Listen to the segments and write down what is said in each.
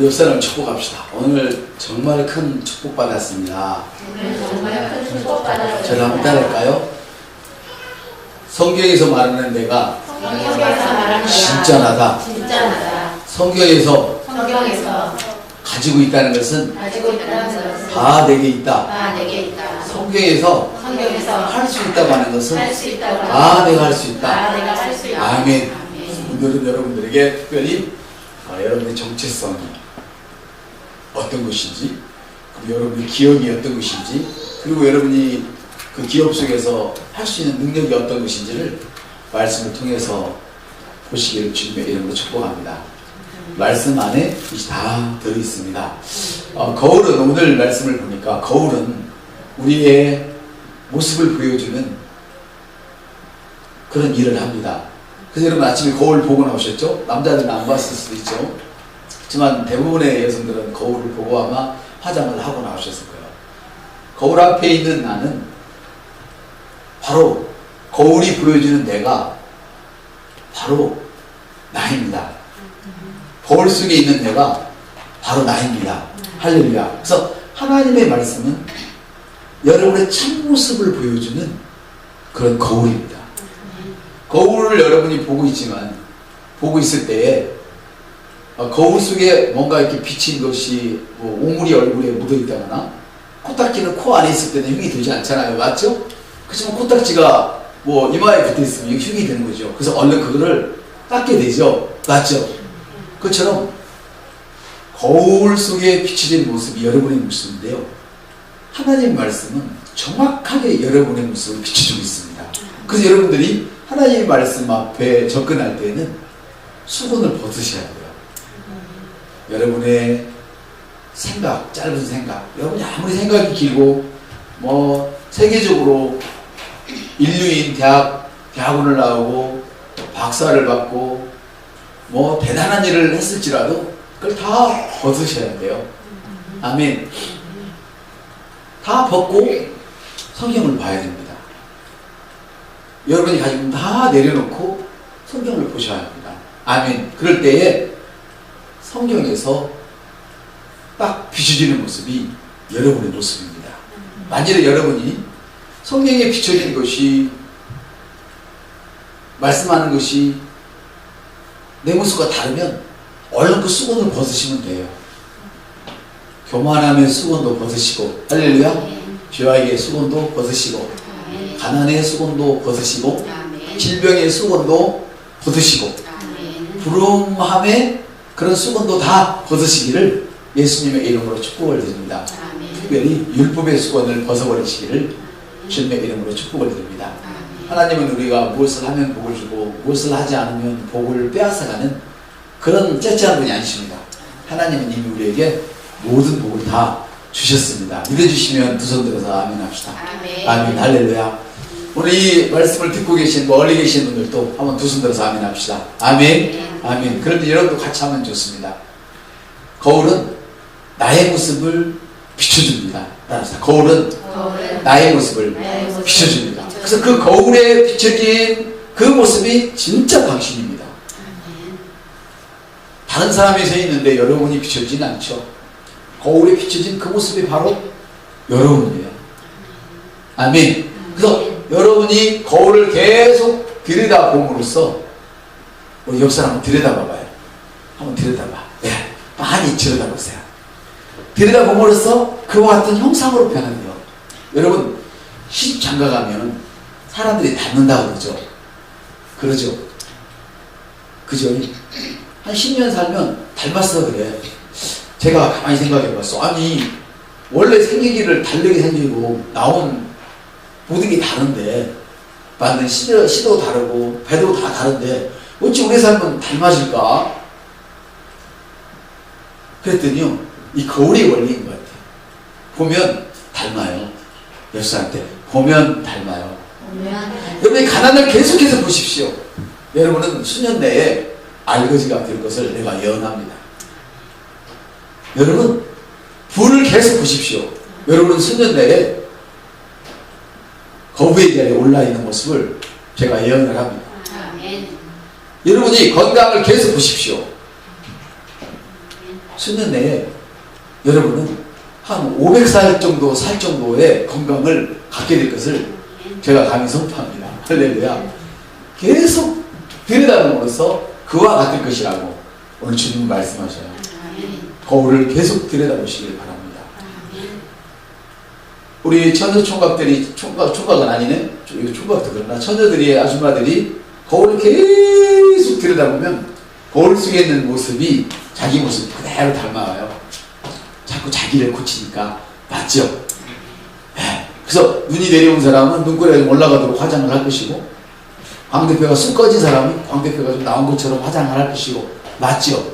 우리 옆 사람 축복합시다. 오늘 정말 큰 축복 받았습니다. 정말 큰 축복 받았습니다. 저를 한번 따라할까요? 성경에서 말하는 내가 진짜나다. 진짜나다. 성경에서 성경에서 가지고 있다는 것은 가지고 있다는 것은 다 내게 있다. 다 내게 있다. 성경에서 성경에서 할 수 있다고 하는 것은 있다고 다 내가 할 수 있다. 다 내가 할 수 있다. 아멘. 아멘. 오늘은 여러분들에게 특별히 어, 여러분의 정체성이 어떤 것인지 그리고 여러분의 기업이 어떤 것인지 그리고 여러분이 그 기업 속에서 할 수 있는 능력이 어떤 것인지를 말씀을 통해서 보시기를 주님의 이름으로 축복합니다. 말씀 안에 이다 들어있습니다. 어, 거울은 오늘 말씀을 보니까 거울은 우리의 모습을 보여주는 그런 일을 합니다. 그래서 여러분 아침에 거울 보고 나오셨죠? 남자들은 안 봤을 수도 있죠. 하지만 대부분의 여성들은 거울을 보고 아마 화장을 하고 나오셨을 거예요. 거울 앞에 있는 나는 바로 거울이 보여주는 내가 바로 나입니다. 거울 속에 있는 내가 바로 나입니다. 할렐루야. 그래서 하나님의 말씀은 여러분의 참 모습을 보여주는 그런 거울입니다. 거울을 여러분이 보고 있지만 보고 있을 때에 어, 거울 속에 뭔가 이렇게 비친 것이 뭐 오물이 얼굴에 묻어 있다거나 코딱지는 코 안에 있을 때는 흉이 되지 않잖아요. 맞죠? 그렇지만 코딱지가 뭐 이마에 붙어 있으면 흉이 되는 거죠. 그래서 얼른 그거를 닦게 되죠. 맞죠? 그처럼 거울 속에 비춰진 모습이 여러분의 모습인데요. 하나님 말씀은 정확하게 여러분의 모습을 비춰주고 있습니다. 그래서 여러분들이 하나님의 말씀 앞에 접근할 때는 수건을 벗으셔야 돼요. 여러분의 생각, 짧은 생각, 여러분이 아무리 생각이 길고 뭐 세계적으로 인류인 대학 대학원을 나오고 박사를 받고 뭐 대단한 일을 했을지라도 그걸 다 벗으셔야 돼요. 아멘. 다 벗고 성경을 봐야 됩니다. 여러분이 가지고 다 내려놓고 성경을 보셔야 합니다. 아멘. 그럴 때에 성경에서 딱 비춰지는 모습이 여러분의 모습입니다. 만일에 여러분이 성경에 비춰진 것이 말씀하는 것이 내 모습과 다르면 얼른 그 수건을 벗으시면 돼요. 교만함의 수건도 벗으시고 할렐루야. 죄악의 수건도 벗으시고. 가난의 수건도 벗으시고. 질병의 수건도 벗으시고 아멘. 부름함의 그런 수건도 다 벗으시기를 예수님의 이름으로 축복을 드립니다. 아멘. 특별히 율법의 수건을 벗어버리시기를 주님의 이름으로 축복을 드립니다. 아멘. 하나님은 우리가 무엇을 하면 복을 주고 무엇을 하지 않으면 복을 빼앗아가는 그런 째째한 분이 아니십니다. 하나님은 이미 우리에게 모든 복을 다 주셨습니다. 믿어주시면 두 손 들어서 아멘 합시다. 아멘. 아멘 할렐루야. 오늘 이 말씀을 듣고 계신 멀리 계신 분들도 한번 두 손 들어서 아멘 합시다. 아멘. 아멘. 그런데 여러분도 같이 하면 좋습니다. 거울은 나의 모습을 비춰줍니다. 따라서 거울은 나의 모습을 비춰줍니다. 그래서 그 거울에 비춰진 그 모습이 진짜 당신입니다. 다른 사람이 서 있는데 여러분이 비춰지진 않죠. 거울에 비춰진 그 모습이 바로 여러분이에요. 아멘. 그래서 여러분이 거울을 계속 들여다 봄으로써 우리 옆 사람 한번 들여다 봐봐요. 한번 들여다 봐. 네, 많이 들여다 보세요. 들여다 봄으로써 그와 같은 형상으로 변한대요. 여러분 시집 장가 가면 사람들이 닮는다고 그러죠. 그러죠. 그죠? 한 10년 살면 닮았어 그래. 제가 가만히 생각해 봤어. 아니 원래 생기기를 다르게 생기고 나온 모든 게 다른데 만든 시도, 시도 다르고 배도 다 다른데 어찌 우리 삶은 닮아질까? 그랬더니요 이 거울의 원리인 것 같아요. 보면 닮아요. 역사한테 보면 닮아요. 여러분이 가난을 계속해서 보십시오. 여러분은 수년 내에 알거지가 될 것을 내가 예언합니다. 여러분, 부를 계속 보십시오. 여러분은 수년 내에 거부의 자리에 올라있는 모습을 제가 예언을 합니다. 아멘. 여러분이 건강을 계속 보십시오. 수년 내에 여러분은 한 500살 정도 살 정도의 건강을 갖게 될 것을 제가 감히 선포합니다. 할렐루야. 계속 들여다봄으로써 그와 같을 것이라고 오늘 주님 말씀하셔요. 거울을 계속 들여다보시길 바랍니다. 우리 처녀 총각들이 총각 총각은 아니네. 이거 총각도 그러나 처녀들이 아줌마들이 거울을 계속 들여다보면 거울 속에 있는 모습이 자기 모습 그대로 닮아와요. 자꾸 자기를 고치니까 맞죠? 예. 그래서 눈이 내려온 사람은 눈꼬리가 좀 올라가도록 화장을 할 것이고 광 대표가 쑥 꺼진 사람은 광 대표가 좀 나온 것처럼 화장을 할 것이고 맞죠?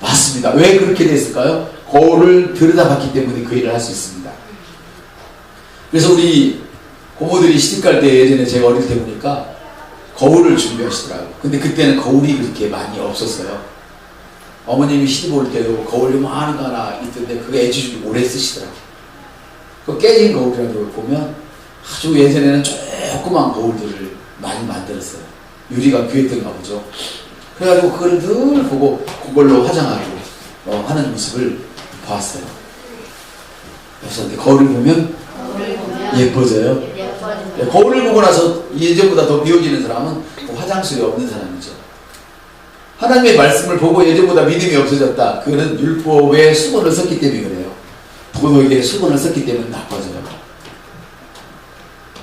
맞습니다. 왜 그렇게 됐을까요? 거울을 들여다봤기 때문에 그 일을 할 수 있습니다. 그래서 우리 고모들이 시집갈 때 예전에 제가 어릴 때 보니까 거울을 준비하시더라고요. 근데 그때는 거울이 그렇게 많이 없었어요. 어머님이 시집 올 때도 거울 요만한 거 하나 있던데 그게 애지중지 오래 쓰시더라고요. 그 깨진 거울이라도 보면 아주 예전에는 조그만 거울들을 많이 만들었어요. 유리가 귀했던가 보죠. 그래가지고 그걸 늘 보고 그걸로 화장하고 어, 하는 모습을 보았어요. 그래서 거울을 보면 예뻐져요. 네, 거울을 보고 나서 예전보다 더 미워지는 사람은 뭐 화장술이 없는 사람이죠. 하나님의 말씀을 보고 예전보다 믿음이 없어졌다. 그거는 율법에 수건을 썼기 때문에 그래요. 도덕에 수건을 썼기 때문에 나빠져요.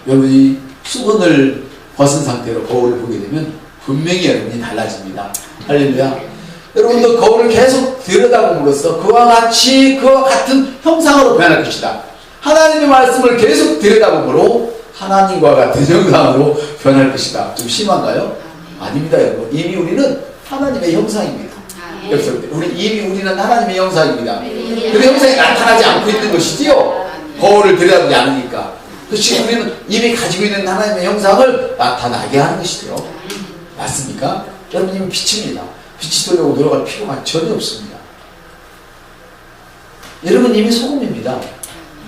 여러분이 수건을 벗은 상태로 거울을 보게 되면 분명히 여러분이 달라집니다. 할렐루야. 여러분도 거울을 계속 들여다봄으로써 그와 같이 그와 같은 형상으로 변할 것이다. 하나님의 말씀을 계속 들여다보므로 하나님과 같은 형상으로 변할 것이다. 좀 심한가요? 아닙니다, 여러분. 이미 우리는 하나님의 형상입니다. 그래서 우리 이미 우리는 하나님의 형상입니다. 아멘. 그 형상이 나타나지 않고 있는 것이지요. 거울을 들여다보지 않으니까. 그렇지 우리는 이미 가지고 있는 하나님의 형상을 나타나게 하는 것이죠. 맞습니까? 여러분 이미 빛입니다. 빛이 돌려고 노력할 필요가 전혀 없습니다. 여러분 이미 소금입니다.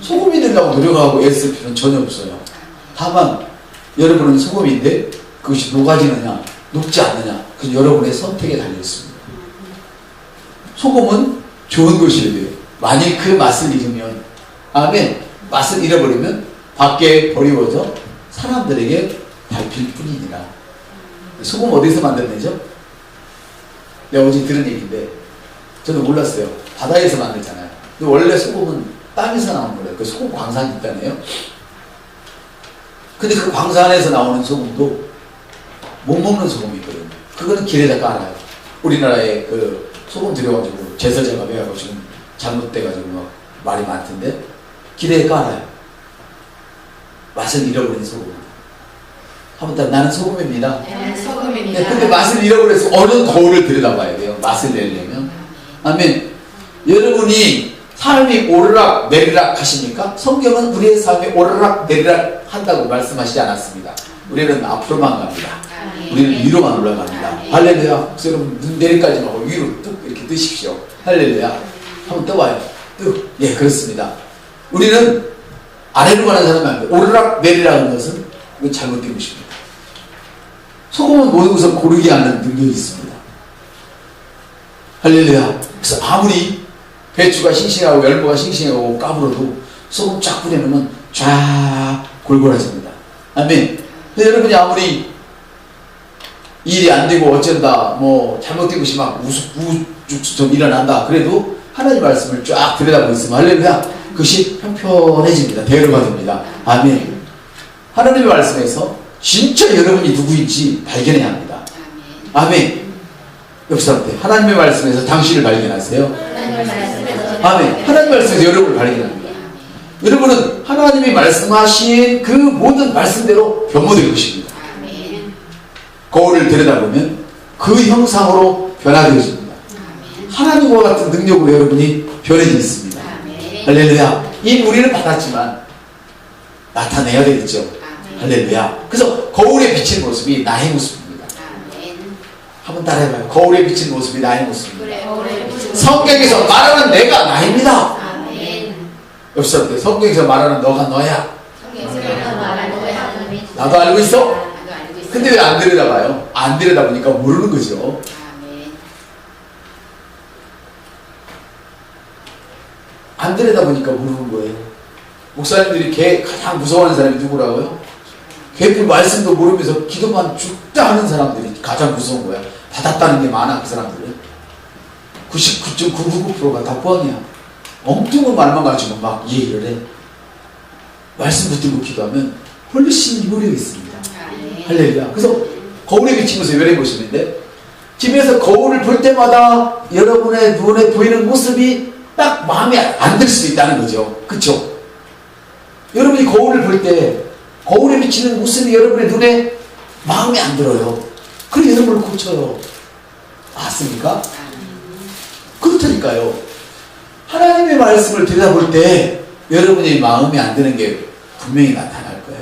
소금이 되려고 노력하고 애쓸 필요는 전혀 없어요. 다만 여러분은 소금인데 그것이 녹아지느냐 녹지 않느냐 그건 여러분의 선택에 달려 있습니다. 소금은 좋은 것이어야 돼요. 만일 그 맛을 잃으면 아멘 맛을 잃어버리면 밖에 버리워져 사람들에게 밟힐 뿐이니라. 소금 어디서 만들어내죠? 내가 어제 들은 얘기인데 저도 몰랐어요. 바다에서 만들잖아요. 근데 원래 소금은 땅에서 나오는 거래요. 그 소금 광산이 있다네요. 근데 그 광산에서 나오는 소금도 못 먹는 소금이 있거든요. 그거는 길에다 깔아요. 우리나라에 그 소금 들여가지고 제설제가 매하고 지금 잘못돼가지고 막 말이 많던데 길에 깔아요. 맛을 잃어버린 소금. 한번 더 나는 소금입니다. 나는 네, 소금입니다. 근데 맛을 잃어버려서 어느 거울을 들여다봐야 돼요. 맛을 내려면. 아멘. 여러분이 삶이 오르락 내리락 하십니까? 성경은 우리의 삶이 오르락 내리락 한다고 말씀하시지 않았습니다. 우리는 앞으로만 갑니다. 우리는 위로만 올라갑니다. 할렐루야. 그래서 여러분 눈 내리까지 하고 위로 뚝 이렇게 뜨십시오. 할렐루야. 한번 떠봐요. 뚝. 예, 그렇습니다. 우리는 아래로 가는 사람이 안 돼. 오르락 내리락 하는 것은 잘못된 것입니다. 소금은 모든 것을 고르게 하는 능력이 있습니다. 할렐루야. 그래서 아무리 배추가 싱싱하고 열무가 싱싱하고 까불어도 소금 쫙 뿌려놓으면 쫙 골골해집니다. 아멘. 여러분이 아무리 일이 안 되고 어쩐다, 뭐 잘못된 것이 막 우습, 우죽 좀 일어난다. 그래도 하나님 말씀을 쫙 들여다보고 있으면 할렐루야. 그것이 평편해집니다. 대로가 됩니다. 아멘. 하나님의 말씀에서 진짜 여러분이 누구인지 발견해야 합니다. 아멘. 아멘. 역사한테 하나님의 말씀에서 당신을 발견하세요. 하나님 말씀에서 아멘. 하나님 말씀에서 여러분을 발견합니다. 여러분은 하나님이 말씀하신 그 모든 말씀대로 변모될 것입니다. 거울을 들여다보면 그 형상으로 변화되어집니다. 하나님과 같은 능력으로 여러분이 변해져 있습니다. 할렐루야. 이 우리는 받았지만 나타내야 되겠죠. 할렐루야. 그래서 거울에 비친 모습이 나의 모습입니다. 한번 따라해봐요. 거울에 비친 모습이 나의 모습입니다. 그래 성경에서 말하는 내가 나입니다. 아멘. 옆사람들 성경에서 말하는 너가 너야. 성경에서 말하는 거야. 나도 알고 있어. 근데 왜 안 들여다봐요? 안 들여다보니까 모르는 거죠. 안 들여다보니까 모르는 거예요. 목사님들이 개 가장 무서워하는 사람이 누구라고요? 개풀 말씀도 모르면서 기도만 죽다 하는 사람들이 가장 무서운 거야. 받았다는 게 많아 그 사람들은. 99.999%가 다 뻥이야. 엉뚱한 말만 가지고 막 얘기를 해. 말씀 붙들고 기도하면 훨씬 효력이 있습니다. 아멘. 할렐루야. 그래서 거울에 비치면서 열해 보시는데 집에서 거울을 볼 때마다 여러분의 눈에 보이는 모습이 딱 마음에 안 들 수도 있다는 거죠. 그쵸? 여러분이 거울을 볼 때 거울에 비치는 모습이 여러분의 눈에 마음에 안 들어요. 그래 여러분을 고쳐요. 맞습니까? 그렇다니까요. 하나님의 말씀을 들여다볼 때 여러분이 마음에 안 드는 게 분명히 나타날 거예요.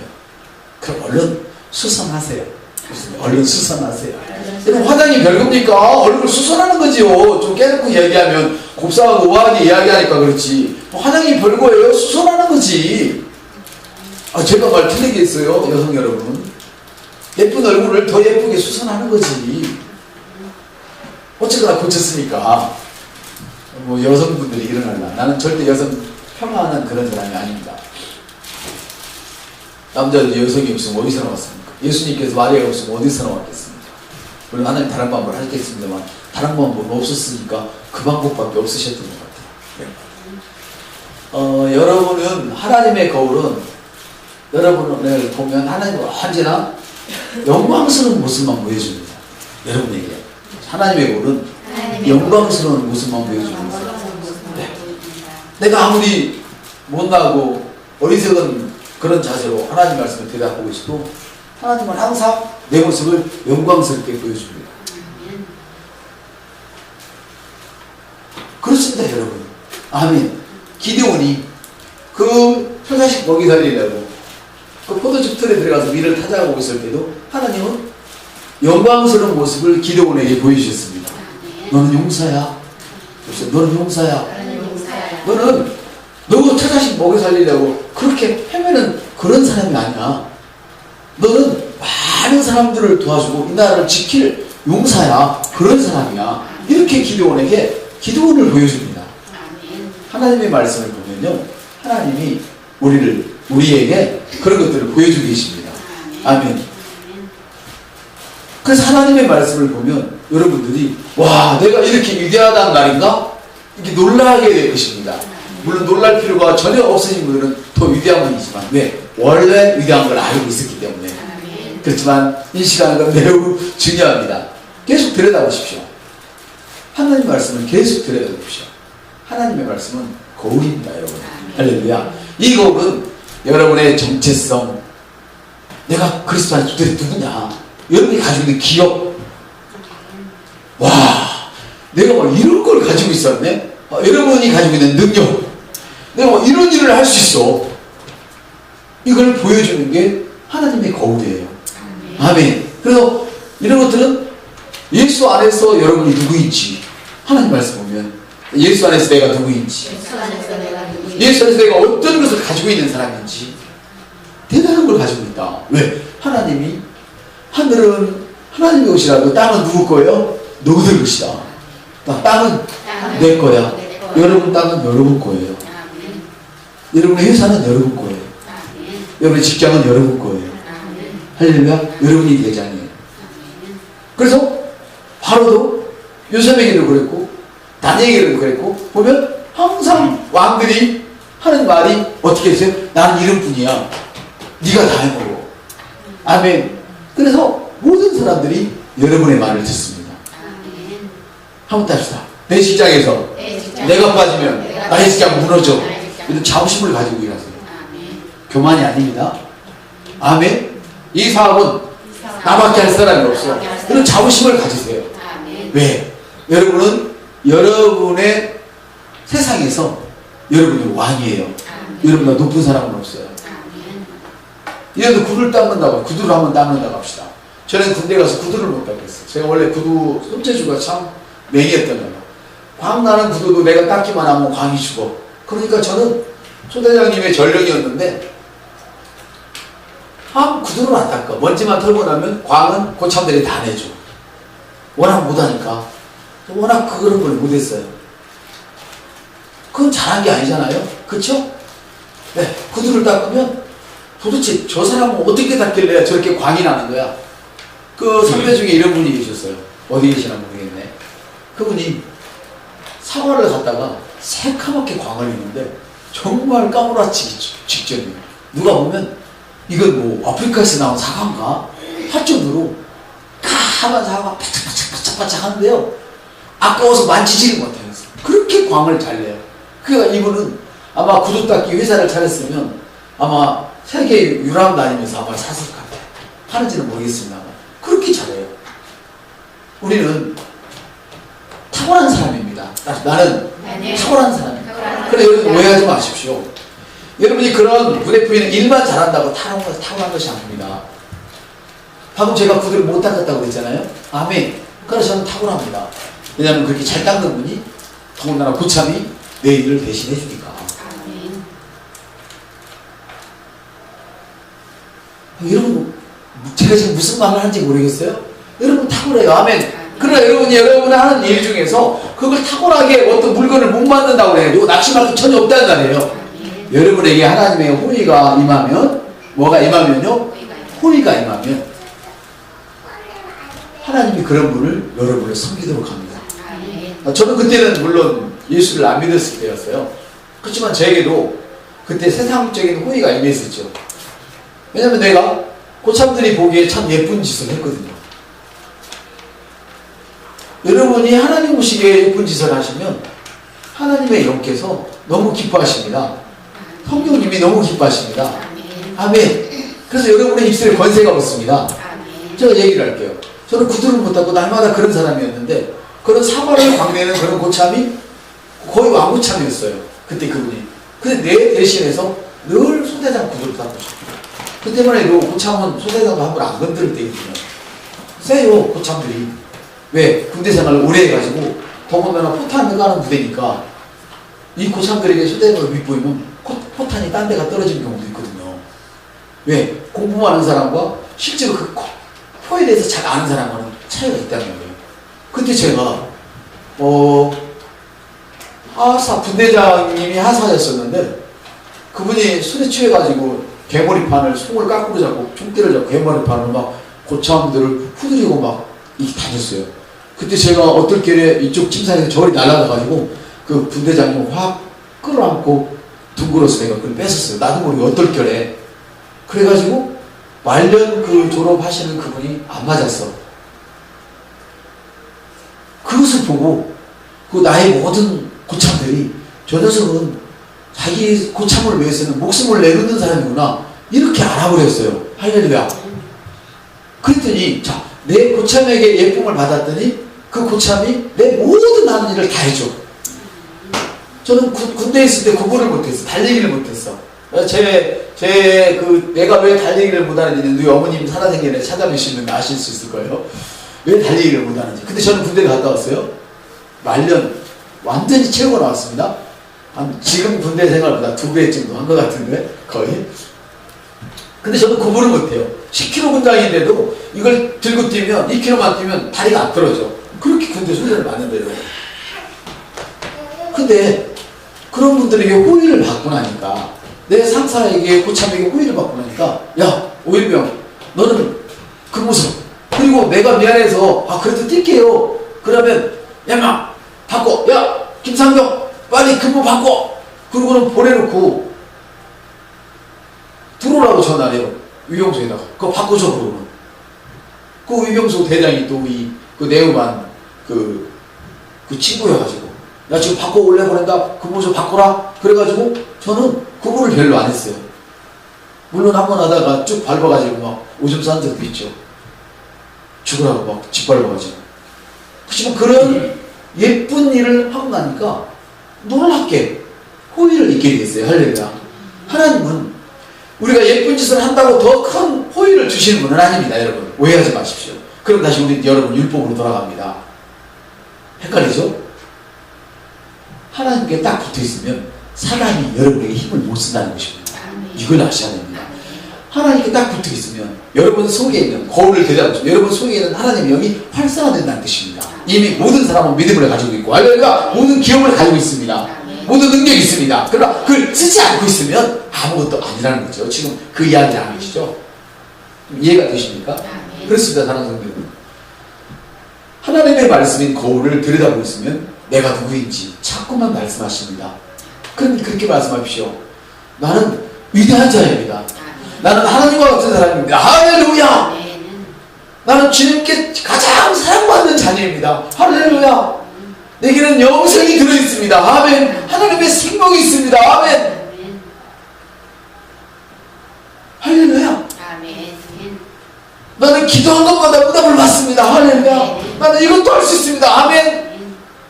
그럼 얼른 수선하세요. 얼른 수선하세요. 여러분 화장이 별겁니까? 얼굴 수선하는 거지요. 좀 깨닫고 이야기하면 곱상하고 우아하게 이야기하니까 그렇지. 뭐 화장이 별거예요. 수선하는 거지. 아 제가 말 틀리게 했어요. 여성 여러분. 예쁜 얼굴을 더 예쁘게 수선하는 거지. 어쨌거나 고쳤으니까. 뭐 여성분들이 일어날라. 나는 절대 여성 폄하하는 그런 사람이 아닙니다. 남자도 여성이 없으면 어디서 나왔습니까? 예수님께서 마리아가 없으면 어디서 나왔겠습니까? 물론 하나님 다른 방법을 하겠습니다만 다른 방법은 없었으니까 그 방법밖에 없으셨던 것 같아요. 네. 어, 여러분은 하나님의 거울은 여러분을 보면 하나님은 언제나 영광스러운 모습만 보여줍니다. 여러분에게 하나님의 거울은 영광스러운 모습만 보여줍니다. 네. 내가 아무리 못나고 어리석은 그런 자세로 하나님 말씀을 대답하고 있어도 하나님은 항상 내 모습을 영광스럽게 보여줍니다. 그렇습니다, 여러분. 아멘. 기대온이 그 표자식 먹이 살리려고 그 포도즙 틀에 들어가서 밀을 타자하고 있을 때도 하나님은 영광스러운 모습을 기대온에게 보여주셨습니다. 너는 용사야. 너는 용사야. 너는 너가 처자식 먹여 살리려고 그렇게 헤매는 그런 사람이 아니야. 너는 많은 사람들을 도와주고 이 나라를 지킬 용사야. 그런 사람이야. 이렇게 기도원에게 기도원을 보여줍니다. 하나님의 말씀을 보면요. 하나님이 우리를, 우리에게 그런 것들을 보여주고 계십니다. 아멘. 그래서 하나님의 말씀을 보면 여러분들이 와 내가 이렇게 위대하다는 말인가? 이렇게 놀라게 될 것입니다. 물론 놀랄 필요가 전혀 없으신 분들은 더 위대한 분이지만 왜? 원래 위대한 걸 알고 있었기 때문에. 그렇지만 인식하는 건 매우 중요합니다. 계속 들여다보십시오. 하나님 말씀을 계속 들여다보십시오. 하나님의 말씀은 거울입니다, 여러분. 할렐루야. 이 거울은 여러분의 정체성, 내가 그리스도 안에 도대체 누구냐, 여러분이 가지고 있는 기억, 와, 내가 막 이런 걸 가지고 있었네? 아, 여러분이 가지고 있는 능력, 내가 막 이런 일을 할 수 있어. 이걸 보여주는 게 하나님의 거울이에요. 아멘. 그래서 이런 것들은 예수 안에서 여러분이 누구인지 하나님 말씀 보면 예수 안에서 내가 누구인지 예수 안에서 내가 누구인지 예수 안에서 내가 어떤 것을 가지고 있는 사람인지 대단한 걸 가지고 있다. 왜? 하나님이 하늘은 하나님의 것이라도 땅은 누구 거예요? 너희들 것이다. 땅은 내 거야. 여러분 땅은 여러분 거예요. 아멘. 여러분의 회사는 여러분 거예요. 여러분의 직장은 여러분 거예요. 할렐루야. 여러분이 대장이에요. 그래서 바로도 요셉에게도 그랬고 다니엘에게도 그랬고 보면 항상 왕들이 하는 말이 어떻게 했어요? 난 이름뿐이야. 네가 다 해먹어. 아멘. 그래서 모든 사람들이 여러분의 말을 듣습니다. 한번 답시다. 내 직장에서 내 직장. 내가 빠지면 나의 직장 무너져. 이런 자부심을 가지고 일하세요. 아멘. 교만이 아닙니다. 아멘. 이 사업은 나밖에 할 사람이 없어. 이런 자부심을 가지세요. 아멘. 왜? 여러분은 여러분의 세상에서 여러분이 왕이에요. 아멘. 여러분보다 높은 사람은 없어요. 이래도 구두를 닦는다고 구두를 한번 닦는다고 합시다. 저는 군대 가서 구두를 못 닦겠어요. 제가 원래 구두 손재주가 참 맹이었던 거예요. 광 나는 구두도 내가 닦기만 하면 광이 죽어. 그러니까 저는 소대장님의 전령이었는데 아 구두를 안 닦아. 먼지만 털고 나면 광은 고참들이 다 내줘. 워낙 못하니까 워낙 그런 걸 못했어요. 그건 잘한 게 아니잖아요. 그쵸? 네, 구두를 닦으면 도대체 저 사람은 어떻게 닦길래 저렇게 광이 나는 거야? 그 선배 중에 이런 분이 계셨어요. 어디 계시나 모르겠네. 그분이 사과를 갖다가 새카맣게 광을 입는데 정말 까무라치기 직- 직전이에요. 누가 보면 이건 뭐 아프리카에서 나온 사과인가? 할 정도로 까만 사과가 바짝바짝바짝바짝 하는데요. 아까워서 만지지를 못해요. 그렇게 광을 잘 내요. 그러니까 이분은 아마 구두 닦기 회사를 차렸으면 아마 세계 유람 다니면서 아마 샀을 것 같아요. 하는지는 모르겠습니다만 그렇게 잘해요. 우리는 탁월한 사람입니다. 나- 나는 탁월한. 탁월한 그래 여러분 사람이다. 오해하지 마십시오. 여러분이 그런 부대표에는 일만 잘한다고 탁월한, 탁월한 것이 아닙니다. 방금 제가 구두를 못 닦았다고 그랬잖아요. 아멘. 그래서 저는 탁월합니다. 왜냐하면 그렇게 잘 닦는 분이 더군다나 고참이 내 일을 대신해 주니까. 아멘. 여러분, 제가 지금 무슨 말을 하는지 모르겠어요? 여러분 탁월해요. 아멘. 그러나 여러분이 여러분이 하는 일 중에서 그걸 탁월하게 어떤 물건을 못 만든다고 해도 낙심할 게 전혀 없다는 말이에요. 여러분에게 하나님의 호의가 임하면 뭐가 임하면요? 호의가 임하면 하나님이 그런 분을 여러분을 섬기도록 합니다. 아, 저는 그때는 물론 예수를 안 믿었을 때였어요. 그렇지만 저에게도 그때 세상적인 호의가 임했었죠. 왜냐면 내가 고참들이 보기에 참 예쁜 짓을 했거든요. 여러분이 하나님 보시기에 예쁜 짓을 하시면 하나님의 영께서 너무 기뻐하십니다. 성령님이 너무 기뻐하십니다. 아멘. 그래서 여러분의 입술에 권세가 없습니다. 제가 얘기를 할게요. 저는 구두를 못하고 날마다 그런 사람이었는데 그런 사과를 광내는 그런 고참이 거의 왕고참이었어요. 그때 그분이. 근데 내 대신해서 늘 소대장 구두를 닦고 싶어요. 그때만 해도 고참은 소대장도 함부로 안 건드릴 때거든요. 세요 고참들이. 왜? 군대 생활을 오래 해가지고 더군다나 포탄을 가는 부대니까 이 고참들에게 소대장을 윗보이면 코- 포탄이 딴 데가 떨어지는 경우도 있거든요. 왜? 공부하는 사람과 실제로 그 코- 포에 대해서 잘 아는 사람과는 차이가 있다는 거예요. 그때 제가 어 하사 분대장님이 하사였었는데 그분이 술에 취해가지고 개머리판을 송을 까꾸로 잡고 총대를 잡고 개머리판을 막 고참들을 후드리고 막 이렇게 다녔어요. 그때 제가 어떨 길에 이쪽 침상에서 저리 날아가가지고 그 분대장님 확 끌어안고 둥그러서 내가 그걸 뺏었어요. 나도 모르게 어떨 결에 그래가지고 말년 그 졸업하시는 그분이 안 맞았어. 그것을 보고 그 나의 모든 고참들이 저 녀석은 자기 고참을 위해서는 목숨을 내놓는 사람이구나 이렇게 알아버렸어요. 할렐루야. 그랬더니 자 내 고참에게 예쁨을 받았더니 그 고참이 내 모든 하는 일을 다 해줘. 저는 군- 군대에 있을 때 구분을 못했어. 달리기를 못했어. 제, 제, 그, 내가 왜 달리기를 못하는지, 우리 어머님 살아생전에 찾아뵈시면 아실 수 있을 거예요. 왜 달리기를 못하는지. 근데 저는 군대 갔다 왔어요. 말년, 완전히 채우고 나왔습니다. 한, 지금 군대 생활보다 두 배 정도 한 것 같은데, 거의. 근데 저는 구분을 못해요. 10km 군장인데도 이걸 들고 뛰면, 2km만 뛰면 다리가 안 떨어져. 그렇게 군대 훈련을 많은데요. 근데 그런 분들에게 호의를 받고 나니까 내 상사에게 고참에게 호의를 받고 나니까 야 오일병 너는 그 모습 그리고 내가 미안해서 아 그래도 뛸게요. 그러면 야마 바꿔. 야 김상경 빨리 근무 바꿔. 그러고는 보내놓고 들어오라고 전화를 해요. 위병소에다가. 그거 바꿔줘 그러고는. 그 위병소 대장이 또 이 그 내우반 그, 그 친구여가지고. 야 지금 바꿔 올래? 보낸다 근무 좀 바꿔라? 그래가지고 저는 구분을 별로 안 했어요. 물론 한 번 하다가 쭉 밟아가지고 막 오줌 싼 적도 있죠. 죽으라고 막 짓밟아가지고. 그렇지만 그런 예쁜 일을 하고 나니까 놀랍게? 호의를 잊게 됐어요. 할렐루야. 하나님은 우리가 예쁜 짓을 한다고 더 큰 호의를 주시는 분은 아닙니다 여러분. 오해하지 마십시오. 그럼 다시 우리 여러분 율법으로 돌아갑니다 헷갈리죠? 하나님께 딱 붙어 있으면 사람이 여러분에게 힘을 못 쓴다는 것입니다. 이걸 아셔야 됩니다. 하나님께 딱 붙어 있으면 여러분 속에 있는 거울을 대잡으시면 여러분 속에 있는 하나님의 영이 활성화된다는 뜻입니다. 이미 모든 사람은 믿음을 가지고 있고 할렐루야 모든 기업을 가지고 있습니다. 모든 능력이 있습니다. 그러나 그걸 쓰지 않고 있으면 아무것도 아니라는 거죠. 지금 그 이야기를 하는 것이죠. 이해가 되십니까? 그렇습니다, 사랑하는 성도들. 하나님의 말씀인 거울을 들여다보고 있으면 내가 누구인지 자꾸만 말씀하십니다. 그럼 그렇게 말씀하십시오. 나는 위대한 자입니다. 나는 하나님과 같은 사람입니다. 할렐루야! 나는 주님께 가장 사랑받는 자녀입니다. 할렐루야! 내게는 영생이 들어있습니다. 아멘! 하나님의 생명이 있습니다. 아멘! 할렐루야! 나는 기도한 것마다 응답을 받습니다. 할렐루야! 나는 이것도 할 수 있습니다. 아멘!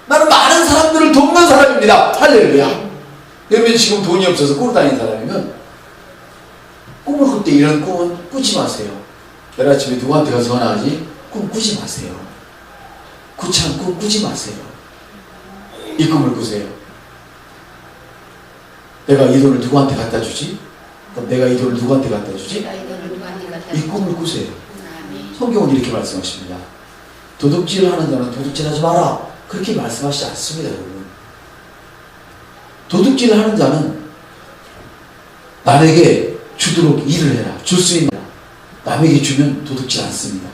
나는 많은 사람들을 돕는 사람입니다. 할렐루야. 여러분 지금 돈이 없어서 꾸러 다니는 사람이면 꿈을 꿀 때 이런 꿈은 꾸지 마세요. 내일 아침에 누구한테 가서 전화하지? 꿈 꾸지 마세요. 구차한 꿈 꾸지 마세요. 이 꿈을 꾸세요. 내가 이 돈을 누구한테 갖다 주지? 그럼 내가 이 돈을 누구한테 갖다 주지? 갖다 이줄 꿈을 꾸세요. 성경은 이렇게 말씀하십니다. 도둑질을 하는 자는 도둑질 하지 마라. 그렇게 말씀하시지 않습니다, 여러분. 도둑질을 하는 자는 남에게 주도록 일을 해라. 줄 수 있는 남에게 주면 도둑질 않습니다.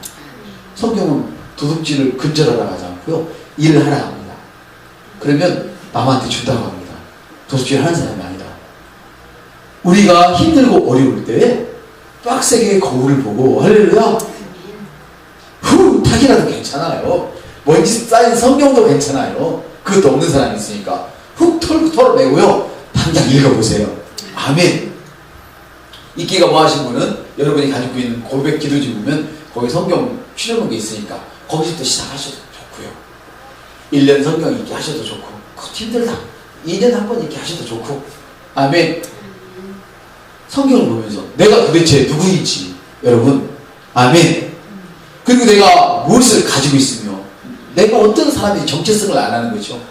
성경은 도둑질을 근절하라 하지 않고요. 일을 하라 합니다. 그러면 남한테 준다고 합니다. 도둑질 하는 사람이 아니다. 우리가 힘들고 어려울 때 빡세게 거울을 보고 할렐루야 탁이라도 괜찮아요. 먼지 쌓인 성경도 괜찮아요. 그것도 없는 사람이 있으니까 훅 털고 털어내고요. 당장 읽어보세요. 아멘. 읽기가 뭐 하신 분은 여러분이 가지고 있는 고백 기도지 보면 거기 성경 출연한 게 있으니까 거기서부터 시작하셔도 좋고요. 1년 성경 읽기 하셔도 좋고 그거 힘들다. 2년 한 번 읽기 하셔도 좋고 아멘. 성경을 보면서 내가 도대체 누구인지 여러분 아멘. 그리고 내가 무엇을 가지고 있으며 내가 어떤 사람이 정체성을 안 하는 거죠.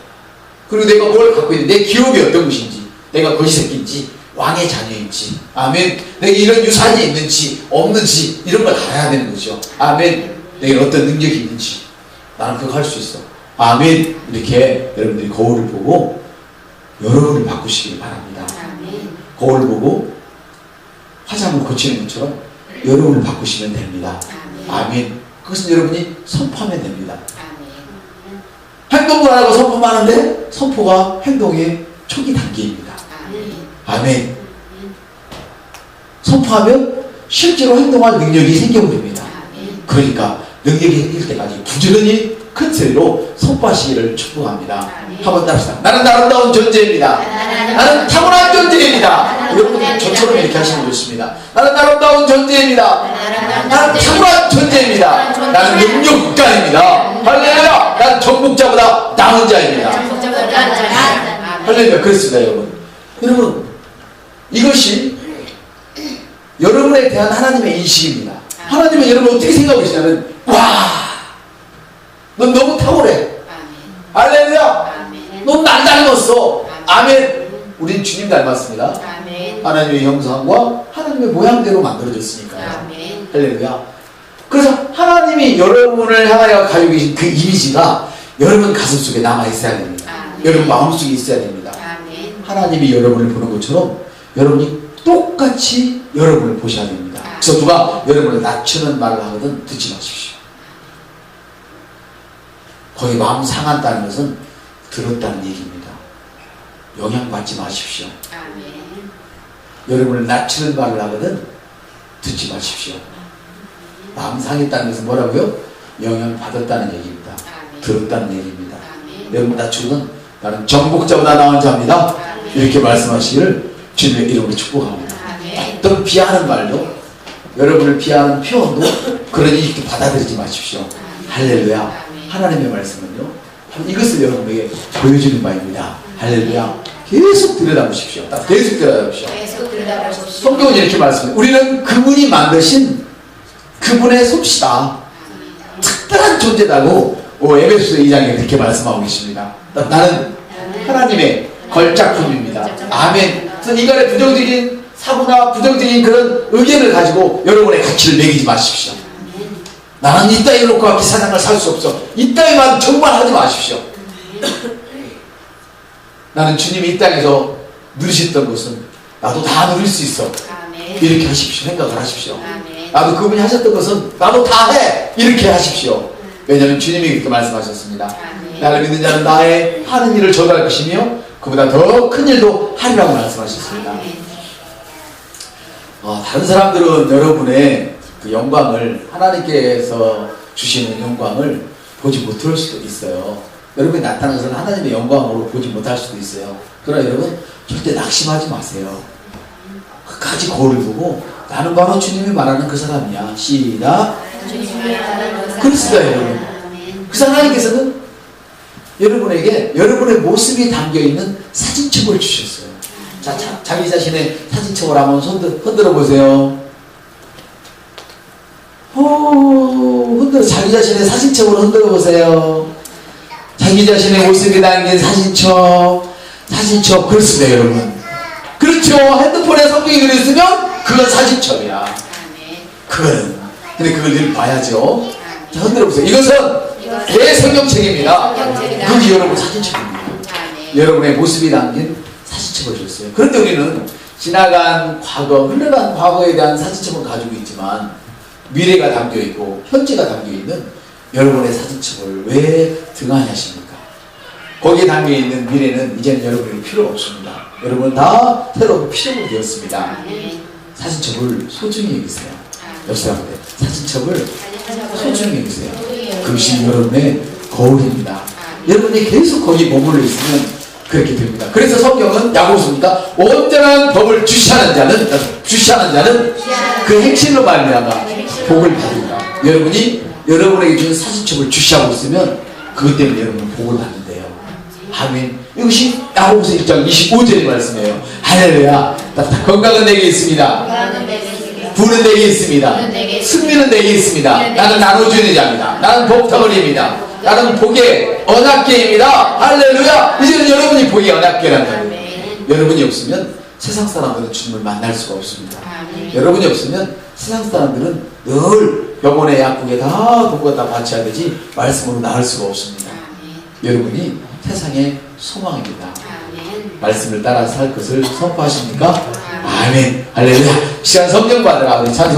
그리고 내가 뭘 갖고 있는 내 기업이 어떤 것인지 내가 거시새끼인지 왕의 자녀인지 아멘 내게 이런 유산이 있는지 없는지 이런 걸 알아야 되는 거죠. 아멘 내게 어떤 능력이 있는지 나는 그거 할 수 있어. 아멘 이렇게 여러분들이 거울을 보고 여러분을 바꾸시길 바랍니다. 아멘. 거울을 보고 화장을 고치는 것처럼 여러분을 바꾸시면 됩니다. 아멘. 아멘. 그것은 여러분이 선포하면 됩니다. 아멘. 행동을 안 하고 선포만 하는데 선포가 행동의 초기 단계입니다. 아멘. 아멘. 선포하면 실제로 행동할 능력이 생겨버립니다. 아멘. 그러니까 능력이 생길 때까지 부지런히 큰 소리로 선포하시기를 축복합니다. 한번 따라합시다. 나는 아름다운 존재입니다. 나는 타고난 존재입니다. 여러분 저처럼 이렇게 하시면 좋습니다. 나는 아름다운 존재입니다. 나는 탁월한 존재입니다. 나는 능력 국가입니다. 할렐루야. 나는 정복자보다 나은 자입니다. 할렐루야. 그렇습니다, 여러분. 여러분, 이것이 여러분에 대한 하나님의 인식입니다. 하나님은 여러분 어떻게 생각하고 계시냐면, 와, 넌 너무 탁월해. 할렐루야. 넌 날 닮았어. 아멘. 우린 주님 닮았습니다. 하나님의 형상과 하나님의 모양대로 만들어졌으니까요. 할렐루야. 그래서 하나님이 여러분을 향하여 가지고 계신 그 이미지가 여러분 가슴 속에 남아 있어야 됩니다. 여러분 마음 속에 있어야 됩니다. 하나님이 여러분을 보는 것처럼 여러분이 똑같이 여러분을 보셔야 됩니다. 그래서 누가 여러분을 낮추는 말을 하거든 듣지 마십시오. 거기 마음 상한다는 것은 들었다는 얘기입니다. 영향받지 마십시오. 여러분을 낮추는 말을 하거든 듣지 마십시오. 마음 상했다는 것은 뭐라고요? 영향 받았다는 얘기입니다. 들었다는 얘기입니다. 여러분 낮추는 나는 정복자보다 나은 자입니다. 이렇게 말씀하시기를 주님의 이름으로 축복합니다. 어떤 비하하는 말도 여러분을 비하하는 표현도 그러니 이렇게 받아들이지 마십시오. 할렐루야. 하나님의 말씀은요. 이것을 여러분에게 보여주는 바입니다. 할렐루야. 계속 들여다보십시오. 딱 계속 들여다보십시오. 성경은 이렇게 말씀해요. 우리는 그분이 만드신 그분의 솜씨다. 특별한 존재다고 오, 에베소서 2장에 그렇게 말씀하고 계십니다. 나- 나는 하나님의 걸작품입니다. 아멘. 그래서 인간의 부정적인 사고나 부정적인 그런 의견을 가지고 여러분의 가치를 매기지 마십시오. 나는 이따위 놓고 갖기 세상을 살 수 없어. 이따위만 정말 하지 마십시오. 나는 주님이 이 땅에서 누리셨던 것은 나도 다 누릴 수 있어. 아멘. 이렇게 하십시오. 생각을 하십시오. 아멘. 나도 그분이 하셨던 것은 나도 다 해. 이렇게 하십시오. 왜냐하면 주님이 그렇게 말씀하셨습니다. 아멘. 나를 믿는 자는 나의 하는 일을 저도 것이며 그보다 더 큰 일도 하리라고 말씀하셨습니다. 어, 다른 사람들은 여러분의 그 영광을 하나님께서 주시는 영광을 보지 못할 수도 있어요. 여러분이 나타나는 것은 하나님의 영광으로 보지 못할 수도 있어요. 그러나 여러분 절대 낙심하지 마세요. 끝까지 거울을 보고 나는 바로 주님이 말하는 그 사람이야. 시작. 그렇습니다, 여러분. 그래서 하나님께서는 여러분에게 여러분의 모습이 담겨 있는 사진첩을 주셨어요. 자, 자, 자기 자신의 사진첩을 한번 손들, 흔들어 보세요. 오, 흔들어, 자기 자신의 사진첩을 흔들어 보세요. 자기 자신의 모습이 담긴 사진첩, 사진첩, 그렇습니다, 여러분. 그렇죠. 핸드폰에 성경이 그렸으면 그건 사진첩이야. 그거는. 근데 그걸 늘 봐야죠. 자. 흔들어 보세요. 이것은 내 성경책입니다. 그게 여러분 사진첩입니다. 여러분의 모습이 담긴 사진첩을 줬어요. 그런데 우리는 지나간 과거, 흘러간 과거에 대한 사진첩을 가지고 있지만 미래가 담겨 있고 현재가 담겨 있는 여러분의 사진첩을 왜 등한하십니까? 거기에 담겨 있는 미래는 이제는 여러분이 필요 없습니다. 여러분 다 새로 필요가 되었습니다. 아멘. 사진첩을 소중히 여기세요. 옆 사람한테 사진첩을. 소중히 여기세요. 그것이 여러분의 거울입니다. 아멘. 여러분이 계속 거기 머물러 있으면 그렇게 됩니다. 그래서 성경은 야고보니까 온전한 법을 주시하는 자는 주시하는 자는 그 행실로 말미암아 복을 받는다. 여러분이 여러분에게 준 사진첩을 주시하고 있으면 그것 때문에 여러분은 복을 받는데요. 아멘. 이것이 야고보서 1장 25절의 말씀이에요. 할렐루야. 건강은 내게 있습니다. 나는 내게 있습니다. 부는 내게 있습니다. 승리는 내게 있습니다. 나는 나눠주는 자입니다. 나는 복덩어리입니다. 나는 복의 언약계입니다. 할렐루야. 이제는 여러분이 복의 언약계라는 거예요. 여러분이 없으면 세상 사람들은 주님을 만날 수가 없습니다. 여러분이 없으면 세상 사람들은 늘 병원의 약국에 다돈 갖다 바쳐야 되지 말씀으로 나을 수가 없습니다. 여러분이 세상의 소망입니다. 아멘. 말씀을 따라 살 것을 선포하십니까? 아멘. 할렐루야. 시간 성경 받으라 찬송.